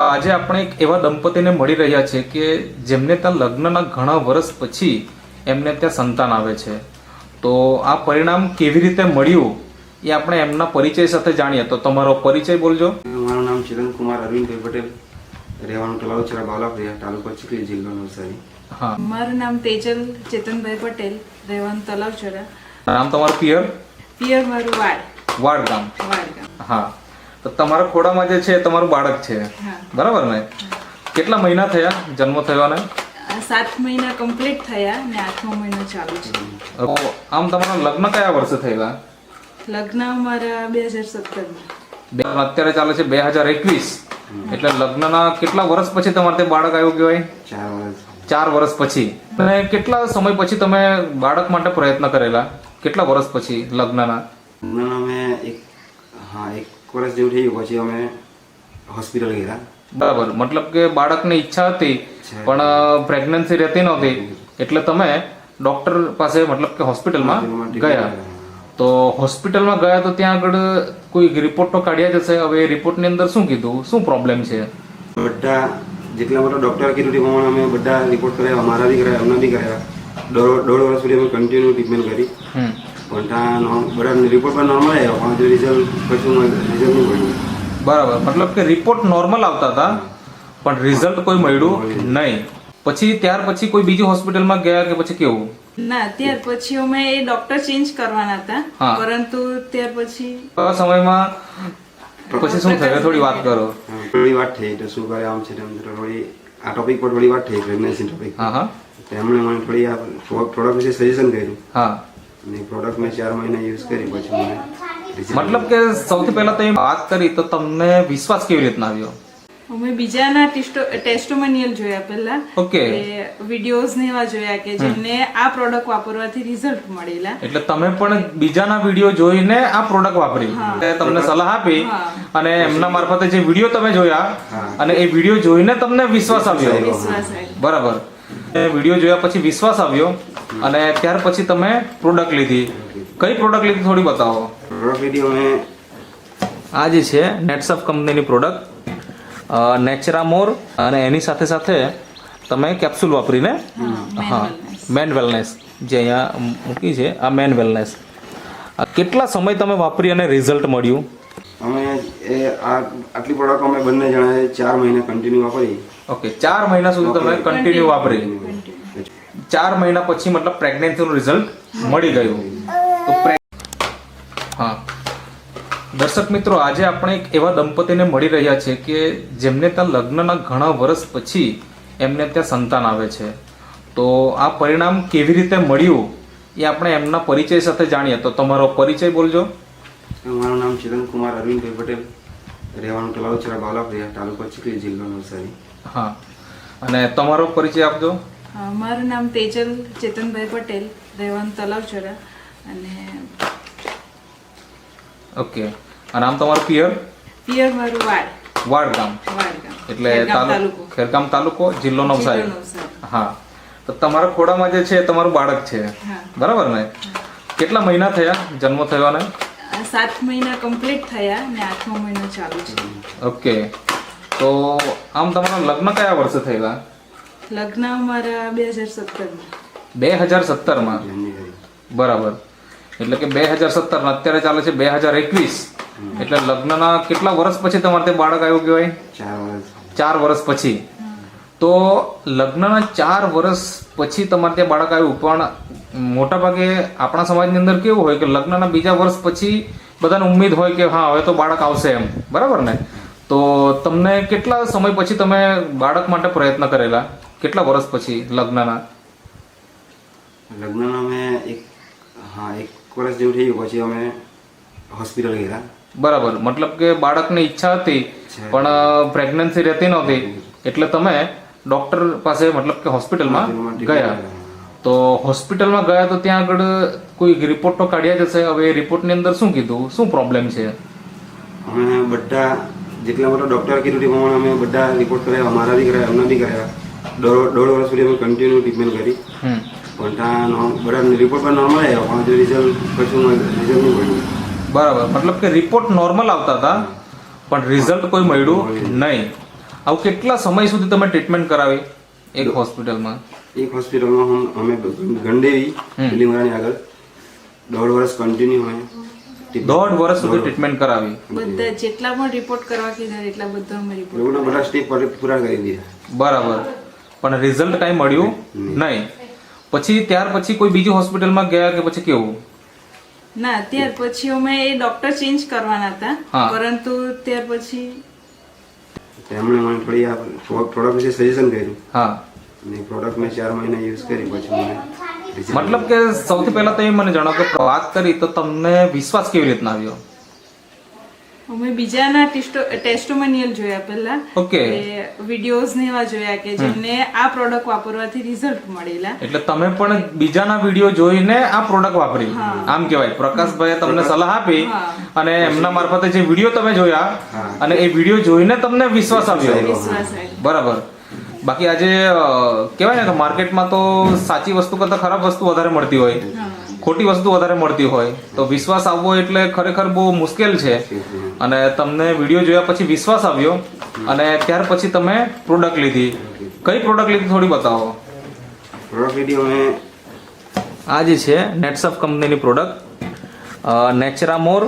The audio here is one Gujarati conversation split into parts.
આજે આપણે એક એવા દંપતીને મળી રહ્યા છે કે જેમને ત્યાં લગ્નના ઘણા વર્ષ પછી એમને ત્યાં સંતાન આવે છે. તો આ પરિણામ કેવી રીતે મળ્યું એ આપણે એમના પરિચય સાથે જાણીએ. તો તમારો પરિચય બોલજો. મારું નામ ચિરન કુમાર અરવિંદભાઈ પટેલ. રહેવાનું તલાવચરા બાલાપ્રિયા તાલુકો ચીખલી જિલ્લો નવસારી. હા. મારું નામ તેજલ ચેતનભાઈ પટેલ. રહેવાનું તલાવચરા નામ તમારું પિયર? પિયર મારું વાડ વાડ ગામ વાડ ગામ હા. તો તમારા ખોડામાં જે છે એ તમારું બાળક છે. બરાબર ને? કેટલા મહિના થયા જન્મ થયો ને? સાત મહિના કમ્પ્લીટ થયા ને આઠમો મહિનો ચાલુ છે. આમ તમારા લગ્ન કયા વર્ષે થયેલા? લગ્ન અમારા બે હજાર સત્તરમાં અત્યારે ચાલે છે બે હજાર એકવીસ. એટલે લગ્નના કેટલા વર્ષ પછી તમારે તે બાળક આવ્યું કહેવાય? ચાર વર્ષ. ચાર વર્ષ પછી. અને કેટલા સમય પછી તમે બાળક માટે પ્રયત્ન કરેલા? કેટલા વર્ષ પછી લગ્નના? લગ્નના મેં એક હા એક વર્ષ જેવું થઈ ગયું પછી અમે હોસ્પિટલ ગયા. બરાબર. મતલબ કે બાળકની ઈચ્છા હતી પણ પ્રેગ્નન્સી રહેતી નહોતી. એટલે તમે ડોક્ટર પાસે મતલબ કે હોસ્પિટલમાં ગયા. તો હોસ્પિટલમાં ગયા તો ત્યાં આગળ કોઈ રિપોર્ટ તો કાઢ્યા જશે હવે રિપોર્ટની અંદર શું કીધું? શું પ્રોબ્લેમ છે? બધા જેટલા બધા ડૉક્ટર કીધું તે પ્રમાણે અમે બધા રિપોર્ટ કરાયા. અમારા બી કરાયા એમના બી કરાયા. દોઢ વર્ષ સુધી અમે કન્ટિન્યુ ટ્રીટમેન્ટ કરી. હમ પણ ત્યાં નો- બધા રિપોર્ટ નોર્મલ આવ્યો પણ હજુ રિઝલ્ટ કશું રિઝલ્ટ નહીં મળ્યું. બરાબર. મતલબ કે રિપોર્ટ નોર્મલ આવતા હતા પણ રિઝલ્ટ કોઈ મળ્યું નહીં. પછી ત્યાર પછી કોઈ બીજી હોસ્પિટલમાં ગયા કે પછી કેવું? ના ત્યાર પછી અમે એ ડોક્ટર ચેન્જ કરવાના હતા. પરંતુ ત્યાર પછી આ સમયમાં પછી શું થયું? થોડી વાત કરો. થોડી વાત થઈ તો શું કરે આમ છે તેમ થોડી આ ટોપિક પર થોડી વાત થઈ પ્રેગ્નન્સી ટોપિક હા હા. તેમણે મને થોડી આ પ્રોડક્ટ વિશે સજેશન કર્યું. હા. અને પ્રોડક્ટ મેં ચાર મહિના યુઝ કરી પછી મને મતલબ કે સૌથી પહેલા તમે વાત કરી તો તમને વિશ્વાસ કેવી રીતના આવ્યો? અમે બીજાના ટેસ્ટોમોનિયલ જોયા પહેલા. ઓકે. વિડીયોઝ ને એવા જોયા કે જેમને આ પ્રોડક્ટ વાપરવાથી રિઝલ્ટ મળેલા. એટલે તમે પણ બીજાના વીડિયો જોઈને આ પ્રોડક્ટ વાપરી. તમને સલાહ આપી અને એમના મારફતે જે વીડિયો તમે જોયા અને એ વીડિયો જોઈને તમને વિશ્વાસ આવ્યો. બરાબર. વીડિયો જોયા પછી વિશ્વાસ આવ્યો અને ત્યાર પછી તમે પ્રોડક્ટ લીધી. કઈ પ્રોડક્ટ લીધી થોડી બતાવો. પ્રોડક્ટ લીધી અમે આ જે છે નેટસફ કંપનીની પ્રોડક્ટ નેચરામોર અને એની સાથે સાથે તમે કેપ્સ્યુલ વાપરીને હા. મેન વેલનેસ જે અહીંયા મૂકી છે આ મેન વેલનેસ કેટલા સમય તમે વાપરી અને રિઝલ્ટ મળ્યું? અમે એ આ આટલી પ્રોડક્ટ અમે બંને જણાએ ચાર મહિને કન્ટિન્યુ વાપરી. ઓકે ચાર મહિના સુધી તમે કન્ટિન્યુ વાપરી. ચાર મહિના પછી મતલબ પ્રેગ્નન્સીનું રિઝલ્ટ મળી ગયું. તો હા. દર્શક મિત્રો આજે આપણે એક એવા દંપતીને મળી રહ્યા છે કે જેમને ત્યાં લગ્નના ઘણા વર્ષ પછી એમને ત્યાં સંતાન આવે છે. તો આ પરિણામ કેવી રીતે મળ્યું એ આપણે એમના પરિચય સાથે જાણીએ. તો તમારો પરિચય બોલજો. મારું નામ ચિરન કુમાર અરવિંદભાઈ પટેલ. રહેવાનું તલાવચરા બાલાપ્રિયા તાલુકો ચીખલી જિલ્લો નવસારી. હા. અને તમારો પરિચય આપજો. મારું નામ તેજલ ચેતનભાઈ પટેલ રહેવાનું તલાવચોરા. અને ઓકે. અને આમ તમારું પિયર? પિયર મારું વાડ. વાડ ગામ વાડ ગામ એટલે ખેરગામ તાલુકો જિલ્લો નવસારી. હા. તો તમારા ખોડામાં જે છે તમારું બાળક છે. બરાબર ને? કેટલા મહિના થયા જન્મ થયો ને સાત મહિના કમ્પ્લીટ થયા ને આઠમો મહિનો ચાલુ છે. ઓકે. તો આમ તમારા લગ્ન કયા વર્ષે થયેલા? લગ્ન અમારા બે હજાર સત્તરમાં. બે હજાર સત્તરમાં? બરાબર. એટલે કે બે હજાર સત્તર અત્યારે ચાલે છે બે હજાર એકવીસ. એટલે લગ્નના કેટલા વર્ષ પછી તમારે તે બાળક આવ્યું કહેવાય? ચાર વર્ષ. પછી. તો લગ્નના ચાર વર્ષ પછી તમારે ત્યાં બાળક આવ્યું. પણ મોટા ભાગે આપણા સમાજની અંદર કેવું હોય કે લગ્નના બીજા વર્ષ પછી બધાને ઉમ્મીદ હોય કે હા હવે તો બાળક આવશે એમ. બરાબર ને? તો તમને કેટલા સમય પછી તમે બાળક માટે પ્રયત્ન કરેલા? કેટલા વર્ષ પછી લગ્નના? લગ્નના અમે એક હા એક વર્ષ જેવું થઈ ગયું. પછી અમે હોસ્પિટલ ગયા બરાબર. મતલબ કે બાળકની ઈચ્છા હતી પણ પ્રેગ્નન્સી રહેતી નહોતી. એટલે તમે ડોક્ટર પાસે મતલબ કે હોસ્પિટલમાં ગયા. તો હોસ્પિટલમાં ગયા તો ત્યાં આગળ કોઈ રિપોર્ટ તો કાઢ્યા જશે હવે રિપોર્ટની અંદર શું કીધું? શું પ્રોબ્લેમ છે? અમે બધા જેટલા બધા ડૉક્ટર કીધું તે પ્રમાણે અમે બધા રિપોર્ટ કરાયા અમારા બી કરાયા એમના બી કરાયા. દોઢ દોઢ વર્ષ સુધી અમે કન્ટિન્યુ ટ્રીટમેન્ટ કરી. પણ ત્યાં બધા રિપોર્ટ પણ નોર્મલ આવ્યો. પણ હજુ રિઝલ્ટ કશું રિઝલ્ટ નહીં મળ્યું. બરાબર. મતલબ કે રિપોર્ટ નોર્મલ આવતા હતા પણ રિઝલ્ટ કોઈ મળ્યું નહીં. આવું કેટલા સમય સુધી તમે ટ્રીટમેન્ટ કરાવી એક હોસ્પિટલમાં એક હોસ્પિટલમાં અમે ગંડેવી હમ. આગળ. દોઢ વર્ષ કન્ટિન્યુ હોય. દોઢ વર્ષ સુધી ટ્રીટમેન્ટ કરાવી. બધા જેટલા પણ રિપોર્ટ કરવા કીધા એટલા બધા અમે રિપોર્ટ બધા સ્ટેપ પૂરા કરી દીધા. બરાબર. પણ રિઝલ્ટ કાંઈ મળ્યું નહીં. પછી ત્યાર પછી કોઈ બીજી હોસ્પિટલમાં ગયા કે પછી કેવું? ના ત્યાર પછી અમે એ ડોક્ટર ચેન્જ કરવાના હતા. પરંતુ ત્યાર પછી તેમણે મને થોડી આ પ્રોડક્ટ વિશે સજેશન કર્યું. હા. અને પ્રોડક્ટ મેં ચાર મહિના યુઝ કરી પછી મને મતલબ કે સૌથી પહેલા તો એ મને જણાવો કે વાત કરી તો તમને વિશ્વાસ કેવી રીતના આવ્યો? અમે બીજાના ટેસ્ટોમેનિયલ જોયા પહેલા. ઓકે. વિડીયોઝ ને એવા જોયા કે જેમને આ પ્રોડક્ટ વાપરવાથી રિઝલ્ટ મળેલા. એટલે તમે પણ બીજાના વીડિયો જોઈને આ પ્રોડક્ટ વાપરી. આમ કહેવાય. પ્રકાશભાઈએ તમને સલાહ આપી અને એમના મારફતે જે વીડિયો તમે જોયા અને એ વીડિયો જોઈને તમને વિશ્વાસ આવ્યો. વિશ્વાસ આવ્યો. બરાબર. બાકી આજે કહેવાય ને કે માર્કેટમાં તો સાચી વસ્તુ કરતાં ખરાબ વસ્તુ વધારે મળતી હોય. ખોટી વસ્તુ વધારે મળતી હોય. તો વિશ્વાસ આવવો એટલે ખરેખર બહુ મુશ્કેલ છે. અને તમને વીડિયો જોયા પછી વિશ્વાસ આવ્યો. અને ત્યાર પછી તમે પ્રોડક્ટ લીધી. કઈ પ્રોડક્ટ લીધી થોડી બતાવો. પ્રોડક્ટ લીધી અમે. આ જે છે નેટસફ કંપનીની પ્રોડક્ટ નેચરામોર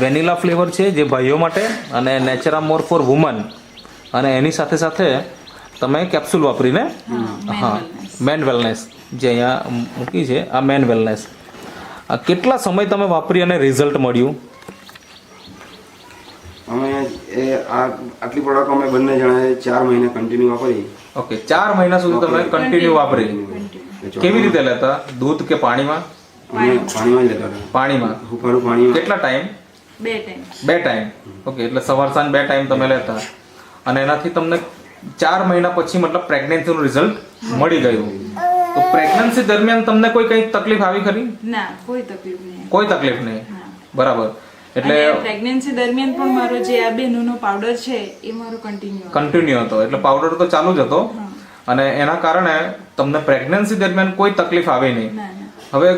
વેનીલા ફ્લેવર છે જે ભાઈઓ માટે. અને નેચરામોર ફોર વુમન અને એની સાથે સાથે તમે કેપ્સ્યુલ વાપરીને હા મેન વેલનેસ જે અહીંયા મૂકી છે આ મેન વેલનેસ કેટલા સમય તમે વાપરી અને રિઝલ્ટ મળ્યું? અમે એ આ આટલી પ્રોડક્ટ અમે બંને જણાએ ચાર મહિના કન્ટિન્યુ વાપરી. ઓકે ચાર મહિના સુધી તમે કન્ટિન્યુ વાપરી. કેવી રીતે લેતા? દૂધ કે પાણીમાં? પાણીમાં લેતા પાણીમાં? હુંફાળું પાણી કેટલા ટાઈમ બે ટાઈમ બે ટાઈમ ઓકે એટલે સવાર સાંજ બે ટાઈમ તમે લેતા. અને એનાથી તમને ચાર મહિના પછી મતલબ પ્રેગ્નન્સીનું રિઝલ્ટ મળી ગયું. તો પ્રેગ્નન્સી દરમિયાન તમને કોઈ કઈ તકલીફ આવી ખરી? ના કોઈ તકલીફ નહીં. કોઈ તકલીફ નહીં? બરાબર. એટલે પ્રેગ્નન્સી દરમિયાન પણ મારો જે આ બેનુનો પાવડર છે એ મારો કન્ટિન્યુ કન્ટિન્યુ હતો. એટલે પાવડર તો ચાલુ જ હતો. અને એના કારણે તમને પ્રેગ્નન્સી દરમિયાન કોઈ તકલીફ આવી નહીં. હવે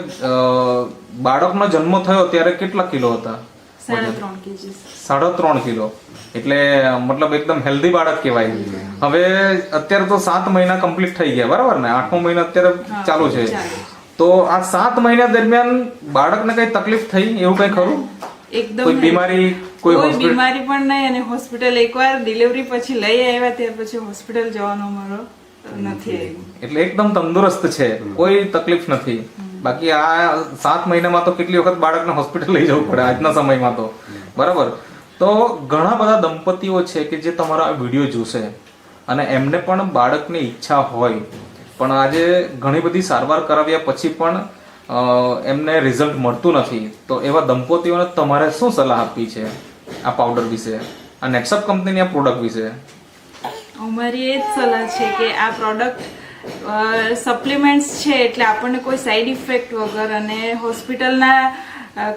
બાળકનો જન્મ થયો ત્યારે કેટલા કિલો હતા? સાડા ત્રણ કિલો. એટલે મતલબ એકદમ હેલ્ધી બાળક કહેવાય. હવે અત્યારે તો સાત મહિના કમ્પ્લીટ થઈ ગયા બરાબર ને? આઠમો મહિનો અત્યારે ચાલુ છે. તો આ સાત મહિના દરમિયાન બાળકને કઈ તકલીફ થઈ? એવું કઈ ખરું? એકદમ કોઈ બીમારી કોઈ કોઈ બીમારી પણ નહીં અને હોસ્પિટલ એકવાર ડિલિવરી પછી લઈ આવ્યા ત્યાર પછી હોસ્પિટલ જવાનો મારો નથી એટલે એકદમ તંદુરસ્ત છે. કોઈ તકલીફ નથી. બાકી આ સાત મહિનામાં તો કેટલી વખત બાળકને હોસ્પિટલ લઈ જવું પડે આજના સમયમાં તો. બરાબર? તો ઘણા બધા દંપતીઓ છે કે જે તમારા વીડિયો જોશે અને એમને પણ બાળકની ઈચ્છા હોય. પણ આજે ઘણી બધી સારવાર કરાવ્યા પછી પણ એમને રિઝલ્ટ મળતું નથી. તો એવા દંપતીઓને તમારે શું સલાહ આપવી છે આ પાવડર વિશે? આ નેટસપ કંપનીની આ પ્રોડક્ટ વિશે? અમારી એ જ સલાહ છે કે આ પ્રોડક્ટ સપ્લિમેન્ટ્સ છે એટલે આપણને કોઈ સાઈડ ઇફેક્ટ વગર અને હોસ્પિટલના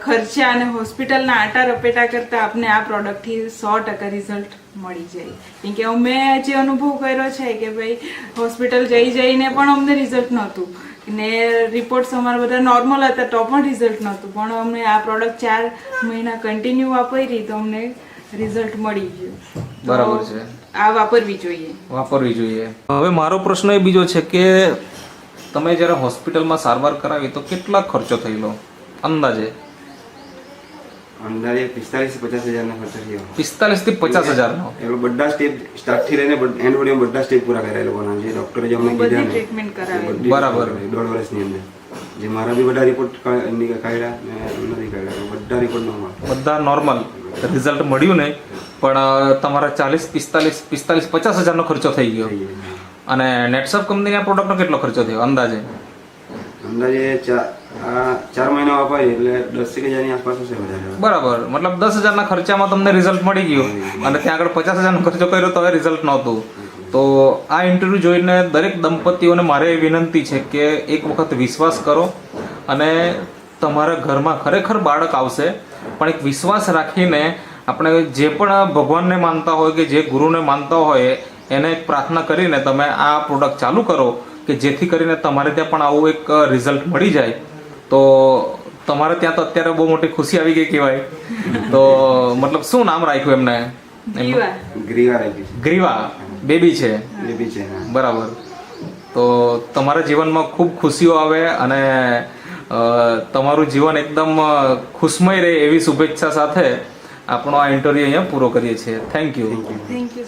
ખર્ચા અને હોસ્પિટલના આટા રપેટા કરતાં આપણે આ પ્રોડક્ટથી સો ટકા રિઝલ્ટ મળી જાય. કેમ કે મેં જે અનુભવ કર્યો છે કે ભાઈ હોસ્પિટલ જઈ જઈને પણ અમને રિઝલ્ટ નહોતું. ને રિપોર્ટ્સ અમારા બધા નોર્મલ હતા, તો પણ રિઝલ્ટ નહોતું. પણ અમને આ પ્રોડક્ટ ચાર મહિના કન્ટિન્યુ વાપરી તો અમને રિઝલ્ટ મળી ગયું. બરાબર છે. આ વાપરવી જોઈએ. વાપરવી જોઈએ. હવે મારો પ્રશ્ન એ બીજો છે કે તમે જ્યારે હોસ્પિટલમાં સારવાર કરાવી તો કેટલા ખર્ચો થયેલો અંદાજે? અંદાજે પિસ્તાલીસ પચાસ હજારનો ખર્ચો થયો. પિસ્તાલીસથી પચાસ હજારનો? એ લોકો બધા સ્ટેપ સ્ટાર્ટથી લઈને એન્ડ સુધી બધા સ્ટેપ પૂરા કર્યા એ લોકોના. જે ડોક્ટરે જે અમને કીધા ને ટ્રીટમેન્ટ કરાવી. બરાબર. દોઢ વર્ષની અંદર. જે મારા બી બધા રિપોર્ટ કાઢ્યા ને નથી કાઢ્યા. બધા રિપોર્ટ નોર્મલ બધા નોર્મલ રિઝલ્ટ મળ્યું નહીં. પણ તમારા ચાલીસ પિસ્તાલીસ પિસ્તાલીસ પચાસ હજારનો ખર્ચો થઈ ગયો. અને નેટસપ કંપનીના પ્રોડક્ટનો કેટલો ખર્ચો થયો અંદાજે? અંદાજે ચાર મહિના વાપરી એટલે દસ હજારની આસપાસ હશે બરાબર. મતલબ દસ હજારના ખર્ચામાં તમને રિઝલ્ટ મળી ગયું. અને ત્યાં આગળ પચાસ હજારનો ખર્ચો કર્યો તો હવે રિઝલ્ટ નહોતું. તો આ ઇન્ટરવ્યૂ જોઈને દરેક દંપતીઓને મારે એ વિનંતી છે કે એક વખત વિશ્વાસ કરો અને તમારા ઘરમાં ખરેખર બાળક આવશે પણ એક વિશ્વાસ રાખીને આપણે જે પણ ભગવાનને માનતા હોય કે જે ગુરુને માનતા હોય એને એક પ્રાર્થના કરીને તમે આ પ્રોડક્ટ ચાલુ કરો કે જેથી કરીને તમારે ત્યાં પણ આવું એક રિઝલ્ટ મળી જાય. તો તમારે ત્યાં તો અત્યારે બહુ મોટી ખુશી આવી ગઈ કહેવાય. તો મતલબ શું નામ રાખ્યું એમને? ગ્રીવા. બેબી છે? બેબી છે બરાબર. તો તમારા જીવનમાં ખૂબ ખુશીઓ આવે અને તમારું જીવન એકદમ ખુશમય રહે એવી શુભેચ્છા સાથે આપણો આ ઇન્ટરવ્યૂ અહીંયા પૂરો કરીએ છીએ. Thank you thank you